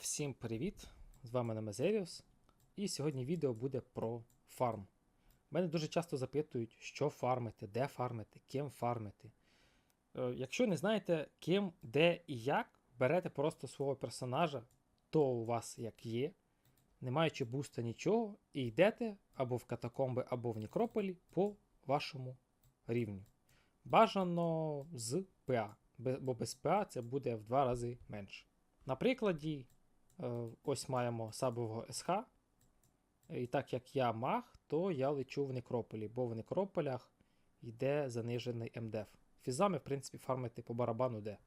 Всім привіт! З вами Немезеріус. І сьогодні відео буде про фарм. Мене дуже часто запитують, що фармити, де фармити, ким фармити. Е, Якщо не знаєте, ким, де і як, берете просто свого персонажа, то у вас як є, не маючи буста нічого, і йдете або в катакомби, або в Нікрополі по вашому рівню. Бажано з ПА, бо без ПА це буде в два рази менше. На прикладі, ось маємо сабового СХ. І так як я маг, то я лечу в Некрополі, бо в Некрополях йде занижений МДФ. Фізами, в принципі, фармити по барабану де.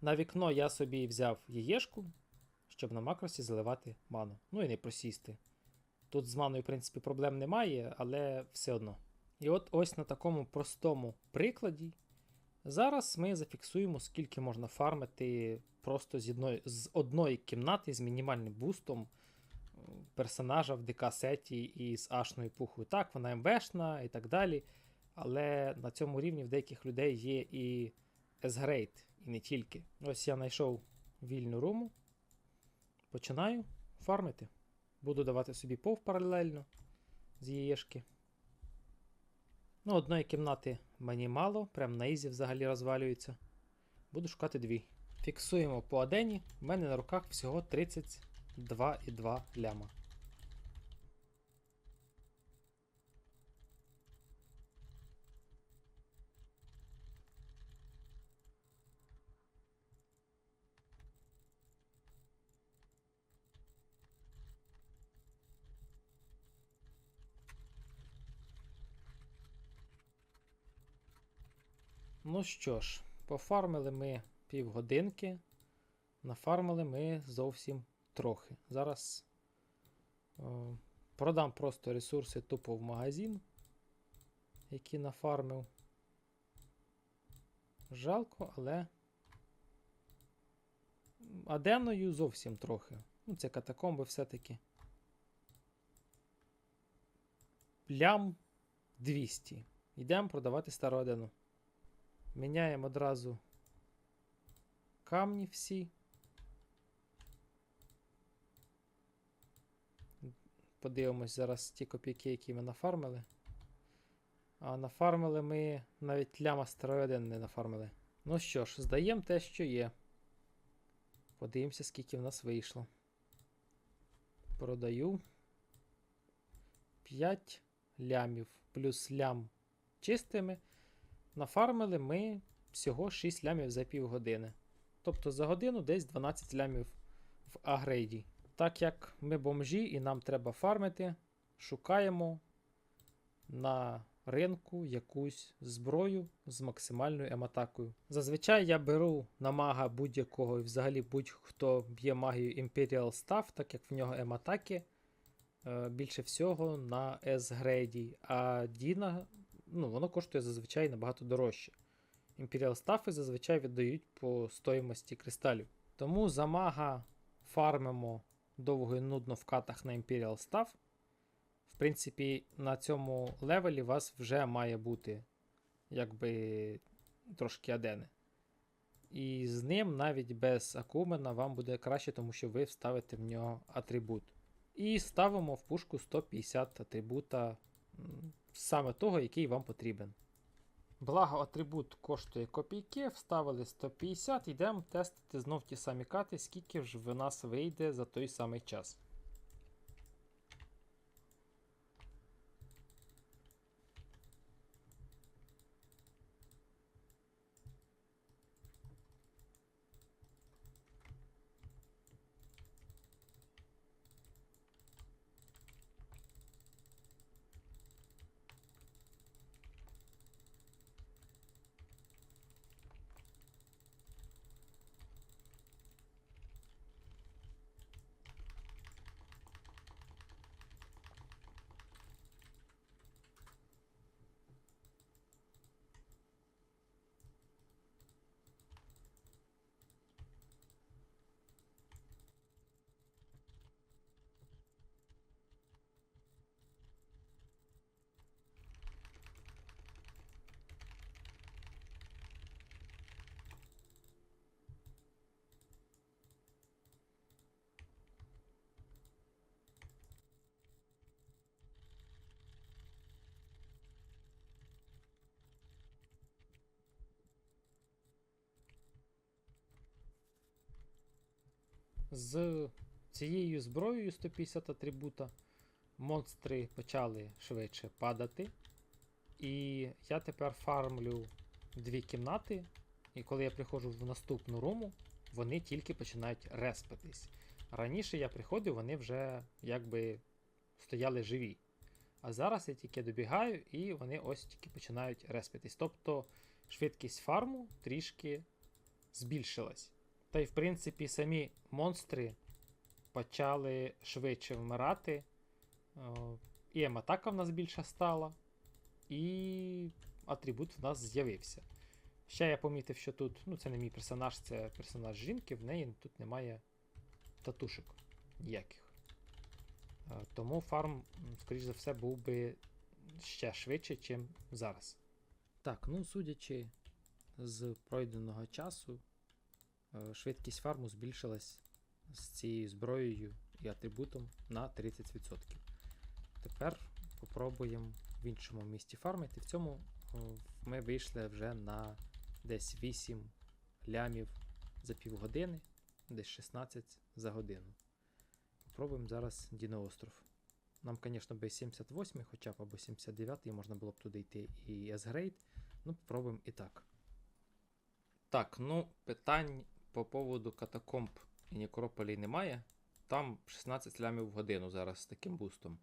На вікно я собі взяв яєшку, щоб на макросі заливати ману. Ну і не просісти. Тут з маною, в принципі, проблем немає, але все одно. І от ось на такому простому прикладі Зараз ми зафіксуємо, скільки можна фармити просто з одної, з одної кімнати з мінімальним бустом е, персонажа в ДК-сеті і з ашною пухою. Так, вона МВшна і так далі. Але на цьому рівні в деяких людей є і S-Grade, і не тільки. Ось я знайшов вільну руму. Починаю фармити. Буду давати собі пов паралельно з яєшки. Ну, одної кімнати мені мало, прям на ізі взагалі розвалюється. Буду шукати дві. Фіксуємо по адені. У мене на руках всього 32,2 ляма. Ну що ж, пофармили ми півгодинки. Нафармили ми зовсім трохи. Зараз е, продам просто ресурси тупо в магазин, які нафармив. Жалко, але аденою зовсім трохи. Ну, це катакомби все-таки. Лям 200. Йдемо продавати стару адену. Міняємо одразу камні всі. Подивимось зараз ті копійки, які ми нафармили. А нафармили ми навіть ляма старої один не нафармили. Ну що ж, здаємо те, що є. Подивимося, скільки в нас вийшло. Продаю 5 лямів плюс лям чистими. Нафармили ми всього 6 лямів за півгодини. Тобто за годину десь 12 лямів в агрейді. Так як ми бомжі і нам треба фармити, шукаємо на ринку якусь зброю з максимальною емотакою. Зазвичай я беру на мага будь-якого і взагалі будь-хто б'є магію Imperial Staff, так як в нього емотаки е, більше всього на S-грейді, а Діна ну, воно коштує зазвичай набагато дорожче. Imperial стафи зазвичай віддають по стоїмості кристалів. Тому за мага фармимо довго і нудно в катах на Imperial Staff. В принципі, на цьому левелі у вас вже має бути якби трошки адени. І з ним навіть без акумена вам буде краще, тому що ви вставите в нього атрибут. І ставимо в пушку 150 атрибута саме того, який вам потрібен. Благо атрибут коштує копійки, вставили 150, йдемо тестити знов ті самі кати, скільки ж в нас вийде за той самий час. З цією зброєю 150 атрибута монстри почали швидше падати. І я тепер фармлю дві кімнати, і коли я приходжу в наступну руму, вони тільки починають респитись. Раніше я приходив, вони вже якби стояли живі. А зараз я тільки добігаю, і вони ось тільки починають респитись. Тобто швидкість фарму трішки збільшилась. Та й в принципі самі монстри почали швидше вмирати. Е, І атака в нас більша стала, і атрибут в нас з'явився. Ще я помітив, що тут, ну це не мій персонаж, це персонаж жінки, в неї тут немає татушок ніяких. Е, Тому фарм, скоріш за все, був би ще швидше, ніж зараз. Так, ну судячи з пройденого часу, швидкість фарму збільшилась з цією зброєю і атрибутом на 30%. Тепер попробуємо в іншому місті фармити. В цьому ми вийшли вже на десь 8 лямів за півгодини, десь 16 за годину. Попробуємо зараз Діноостров. Нам, звісно, би 78 хоча б або 79 можна було б туди йти і S-Grade. Ну, попробуємо і так. Так, ну, питань по поводу катакомб і Некрополі немає. Там 16 лямів в годину зараз з таким бустом.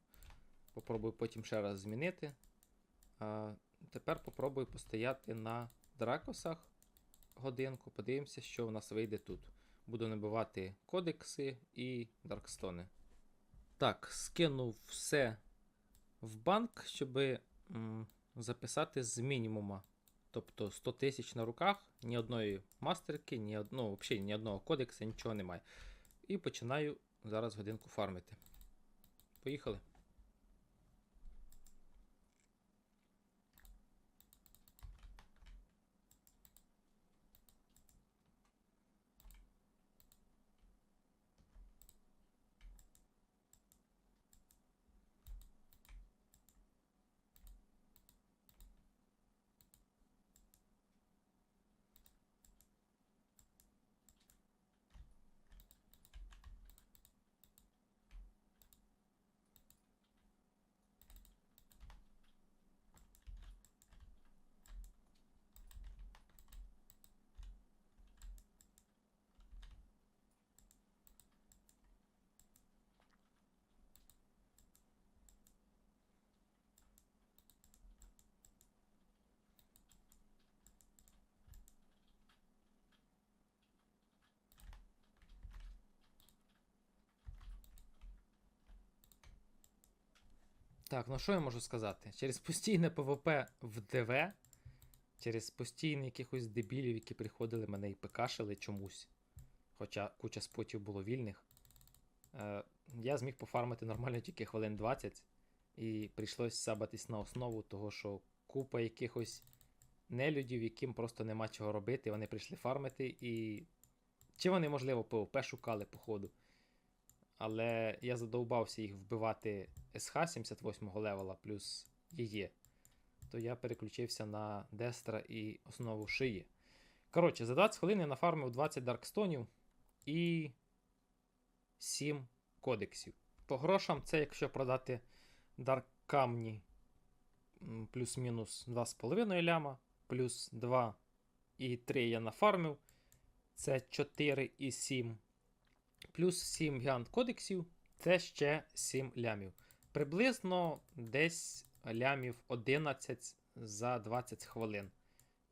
Попробую потім ще раз змінити. А, тепер попробую постояти на дракосах годинку. Подивимося, що в нас вийде тут. Буду набивати кодекси і даркстони. Так, скинув все в банк, щоб записати з мінімума. Тобто 100 тисяч на руках, ні одної мастерки, ні, одного, ну, взагалі ні одного кодекса, нічого немає. І починаю зараз годинку фармити. Поїхали. Так, ну що я можу сказати? Через постійне ПВП в ДВ, через постійні якихось дебілів, які приходили мене і пекашили чомусь, хоча куча спотів було вільних, е, я зміг пофармити нормально тільки хвилин 20, і прийшлось сабатись на основу того, що купа якихось нелюдів, яким просто нема чого робити, вони прийшли фармити і. Чи вони, можливо, ПВП шукали, походу. Але я задовбався їх вбивати СХ 78 го левела плюс її. То я переключився на Дестра і основу шиї. Коротше, за 20 хвилин я нафармив 20 даркстонів і 7 кодексів. По грошам, це якщо продати дарк камні плюс-мінус 2,5 ляма, плюс 2 і 3 я нафармив. Це 4 і 7 плюс 7 гігант кодексів, це ще 7 лямів. Приблизно десь лямів 11 за 20 хвилин.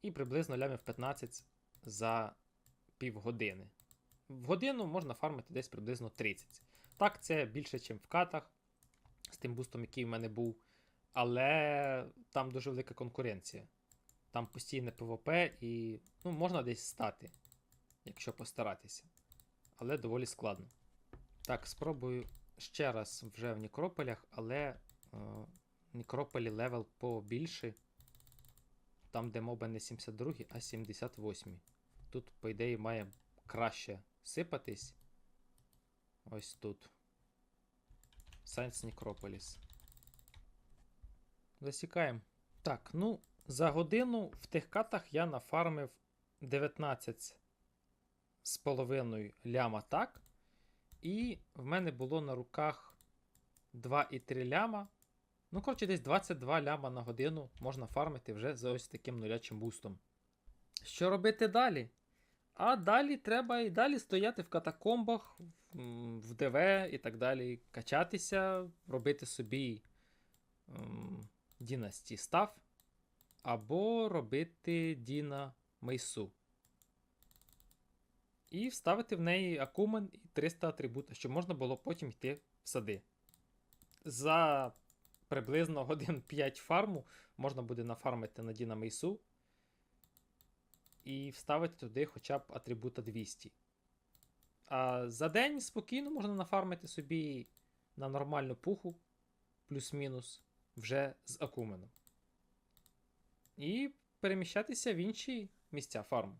І приблизно лямів 15 за півгодини. В годину можна фармити десь приблизно 30. Так, це більше, ніж в катах, з тим бустом, який в мене був. Але там дуже велика конкуренція. Там постійне ПВП і ну, можна десь стати, якщо постаратися але доволі складно. Так, спробую ще раз вже в Нікрополях, але е, Нікрополі левел побільший. Там, де моба не 72, а 78. Тут, по ідеї, має краще сипатись. Ось тут. Сайнс Нікрополіс. Засікаємо. Так, ну, за годину в тих катах я нафармив 19 з половиною ляма так. І в мене було на руках 2,3 ляма. Ну, коротше, десь 22 ляма на годину можна фармити вже за ось таким нулячим бустом. Що робити далі? А далі треба і далі стояти в катакомбах, в ДВ і так далі, качатися, робити собі ем, Дінасті став, або робити Діна Мейсу. І вставити в неї акумен і 300 атрибута, щоб можна було потім йти в сади. За приблизно годин 5 фарму можна буде нафармити на Діна Мейсу і вставити туди хоча б атрибута 200. А за день спокійно можна нафармити собі на нормальну пуху, плюс-мінус, вже з акуменом. І переміщатися в інші місця фарму.